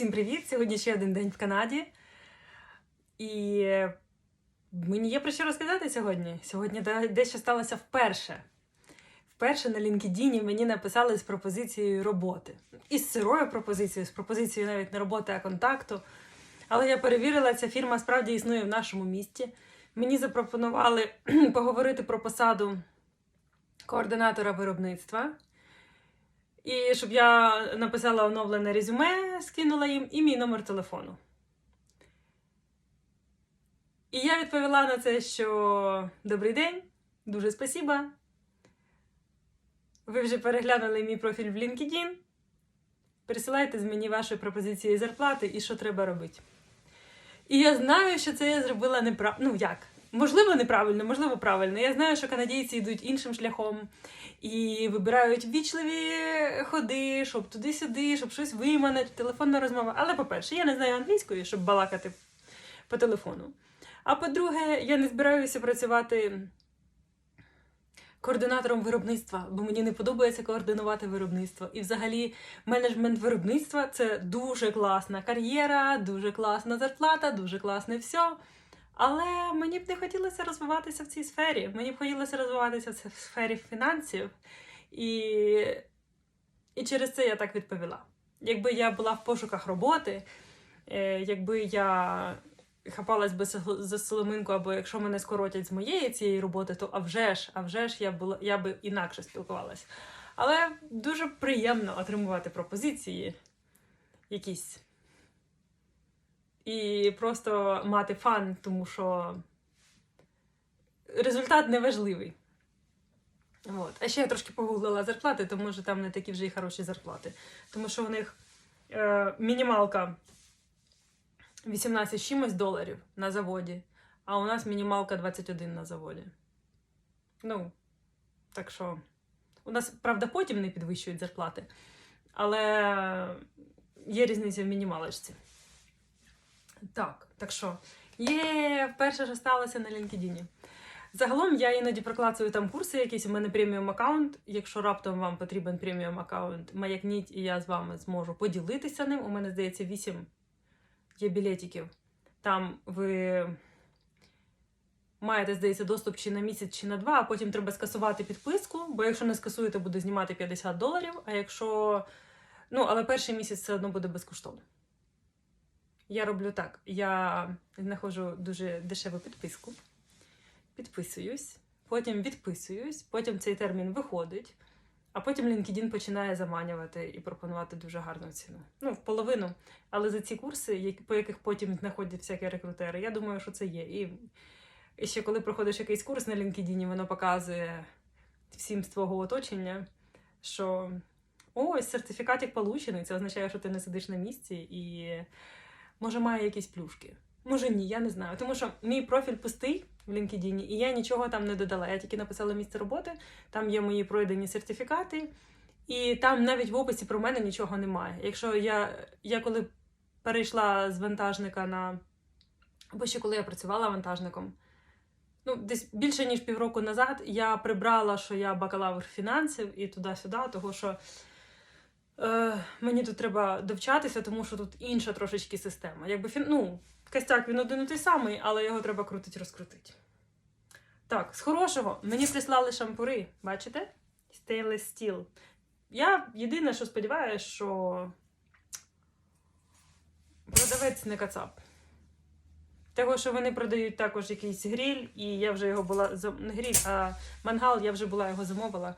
Всім привіт! Сьогодні ще один день в Канаді. І мені є про що розказати сьогодні. Сьогодні дещо сталося вперше. Вперше на LinkedIn мені написали з пропозицією роботи. І з сирою пропозицією, з пропозицією навіть не роботи, а контакту. Але я перевірила, ця фірма справді існує в нашому місті. Мені запропонували поговорити про посаду координатора виробництва. І щоб я написала оновлене резюме, скинула їм і мій номер телефону. І я відповіла на це, що добрий день, дуже спасіба. Ви вже переглянули мій профіль в LinkedIn. Присилайте з мені ваші пропозиції зарплати і що треба робити. І я знаю, що це я зробила неправильно. Ну як? Можливо, неправильно, можливо, правильно. Я знаю, що канадійці йдуть іншим шляхом і вибирають вічливі ходи, щоб туди-сюди, щоб щось виманити, телефонна розмова. Але, по-перше, я не знаю англійської, щоб балакати по телефону. А по-друге, я не збираюся працювати координатором виробництва, бо мені не подобається координувати виробництво. І взагалі менеджмент виробництва це дуже класна кар'єра, дуже класна зарплата, дуже класне все. Але мені б не хотілося розвиватися в цій сфері. Мені б хотілося розвиватися в сфері фінансів. І, і через це я так відповіла. Якби я була в пошуках роботи, е, якби я хапалась би за- соломинку, або якщо мене скоротять з моєї цієї роботи, то а вже ж, а вже ж я була я би інакше спілкувалась. Але дуже приємно отримувати пропозиції якісь. І просто мати фан, тому що результат неважливий. От. А ще я трошки погуглила зарплати, тому що там не такі вже й хороші зарплати. Тому що в них е, мінімалка 18 чимось доларів на заводі, а у нас мінімалка 21 на заводі. Ну, так що, у нас, правда, потім не підвищують зарплати, але є різниця в мінімалочці. Так, так що, є вперше що сталося на LinkedIn. Загалом я іноді прокладую там курси якісь, у мене преміум аккаунт. Якщо раптом вам потрібен преміум аккаунт, маякніть, і я з вами зможу поділитися ним. У мене, здається, 8 є білетиків. Там ви маєте, здається, доступ чи на місяць, чи на два, а потім треба скасувати підписку, бо якщо не скасуєте, буде знімати 50 доларів. А якщо. Ну, але перший місяць все одно буде безкоштовно. Я роблю так: я знаходжу дуже дешеву підписку, підписуюсь, потім відписуюсь, потім цей термін виходить, а потім LinkedIn починає заманювати і пропонувати дуже гарну ціну. Ну, в половину. Але за ці курси, по яких потім знаходять всякі рекрутери, я думаю, що це є. І, ще коли проходиш якийсь курс на LinkedIn, воно показує всім з твого оточення, що ось сертифікатик получений, це означає, що ти не сидиш на місці і може має якісь плюшки. Може ні, я не знаю. Тому що мій профіль пустий в LinkedIn, і я нічого там не додала. Я тільки написала місце роботи, там є мої пройдені сертифікати, і там навіть в описі про мене нічого немає. Якщо я, я коли перейшла з вантажника на. Або ще коли я працювала вантажником, ну, десь більше ніж півроку назад я прибрала, що я бакалавр фінансів і туди-сюди, того що е, мені тут треба довчатися, тому що тут інша трошечки система. Якби ну, костяк він один і той самий, але його треба крутить розкрутити. Так, з хорошого мені прислали шампури, бачите? Stainless Steel. Я єдине, що сподіваюся, що продавець не кацап. Того, що вони продають також якийсь гриль, і я вже його була не гриль, а мангал, я вже була його замовила,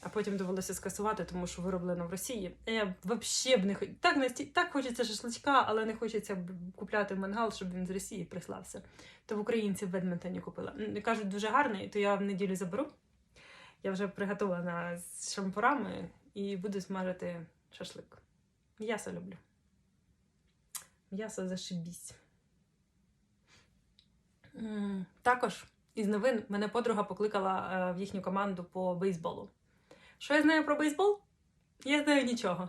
а потім довелося скасувати, тому що вироблено в Росії. Я взагалі б не хотіла. Так, насті... так хочеться шашличка, але не хочеться купляти мангал, щоб він з Росії прислався. То в українців в Едмонтоні купила. Кажуть, дуже гарний, то я в неділю заберу. Я вже приготовлена з шампурами і буду смажити шашлик. М'ясо люблю. М'ясо зашибісь. Також із новин мене подруга покликала е, в їхню команду по бейсболу. Що я знаю про бейсбол? Я знаю нічого.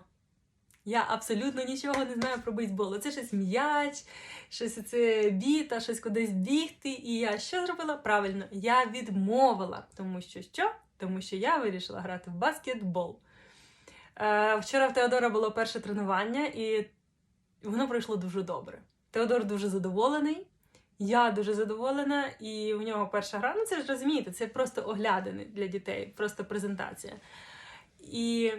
Я абсолютно нічого не знаю про бейсбол. Це щось м'яч, щось це біта, щось кудись бігти. І я що зробила? Правильно, я відмовила, тому що що? Тому що я вирішила грати в баскетбол. Е, вчора в Теодора було перше тренування, і воно пройшло дуже добре. Теодор дуже задоволений. Я дуже задоволена, і у нього перша гра. Ну це ж розумієте, це просто оглядини для дітей, просто презентація. І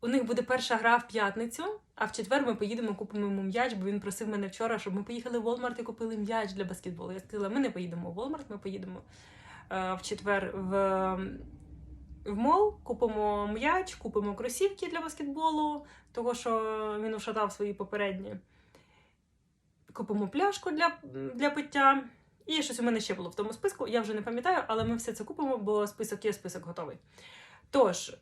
у них буде перша гра в п'ятницю, а в четвер ми поїдемо, купимо йому м'яч, бо він просив мене вчора, щоб ми поїхали в Walmart і купили м'яч для баскетболу. Я сказала, ми не поїдемо в Walmart, ми поїдемо е, в четвер в, в мол, купимо м'яч, купимо кросівки для баскетболу, того що він ушатав свої попередні. Купимо пляшку для, для пиття. І щось у мене ще було в тому списку, я вже не пам'ятаю, але ми все це купимо, бо список є, список готовий. Тож, е,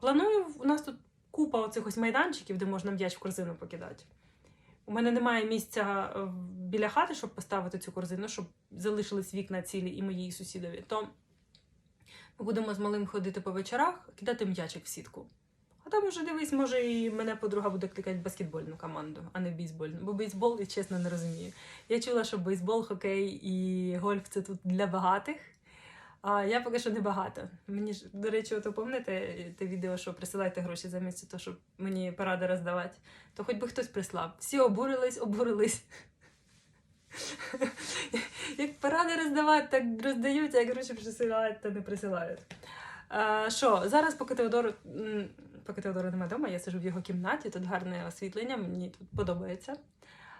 планую, у нас тут купа оцих ось майданчиків, де можна м'яч в корзину покидати. У мене немає місця е, біля хати, щоб поставити цю корзину, щоб залишились вікна цілі і моїй сусідові. То ми будемо з малим ходити по вечорах, кидати м'ячик в сітку. Там уже дивись, може, і мене подруга буде кликати в баскетбольну команду, а не в бейсбольну. Бо бейсбол, я чесно не розумію. Я чула, що бейсбол, хокей і гольф це тут для багатих. А я поки що не багата. Мені ж, до речі, ото пам'ятаєте те відео, що присилайте гроші замість того, щоб мені поради роздавати, то хоч би хтось прислав. Всі обурились, обурились. Як поради роздавати, так роздають, а як гроші присилають, то не присилають. Що, зараз, поки Теодор, поки Теодора немає вдома, я сижу в його кімнаті, тут гарне освітлення, мені тут подобається.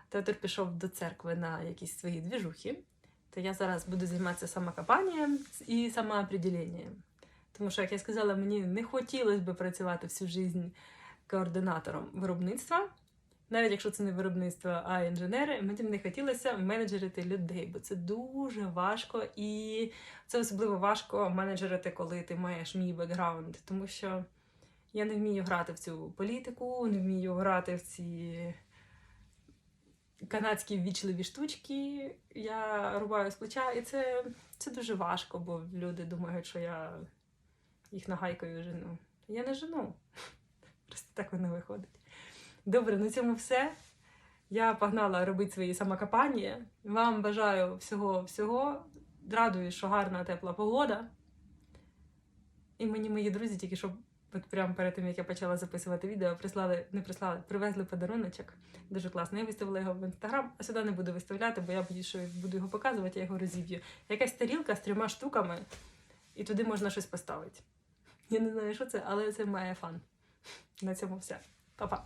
Теодор пішов до церкви на якісь свої двіжухи то я зараз буду займатися самокопанням і самоопределенням. Тому що, як я сказала, мені не хотілося б працювати всю життя координатором виробництва, навіть якщо це не виробництво, а інженери, мені не хотілося менеджерити людей, бо це дуже важко, і це особливо важко менеджерити, коли ти маєш мій бекграунд, тому що я не вмію грати в цю політику, не вмію грати в ці канадські ввічливі штучки. Я рубаю з плеча, і це, це дуже важко, бо люди думають, що я їх нагайкою жену. Я не жену. Просто так воно виходить. Добре, на цьому все. Я погнала робити свої самокопання. Вам бажаю всього-всього. Радую, що гарна тепла погода. І мені мої друзі тільки що от прямо перед тим, як я почала записувати відео, прислали, не прислали, привезли подаруночок. Дуже класно. Я виставила його в інстаграм, а сюди не буду виставляти, бо я що буду його показувати, я його розіб'ю. Якась тарілка з трьома штуками, і туди можна щось поставити. Я не знаю, що це, але це має фан. На цьому все. Па-па.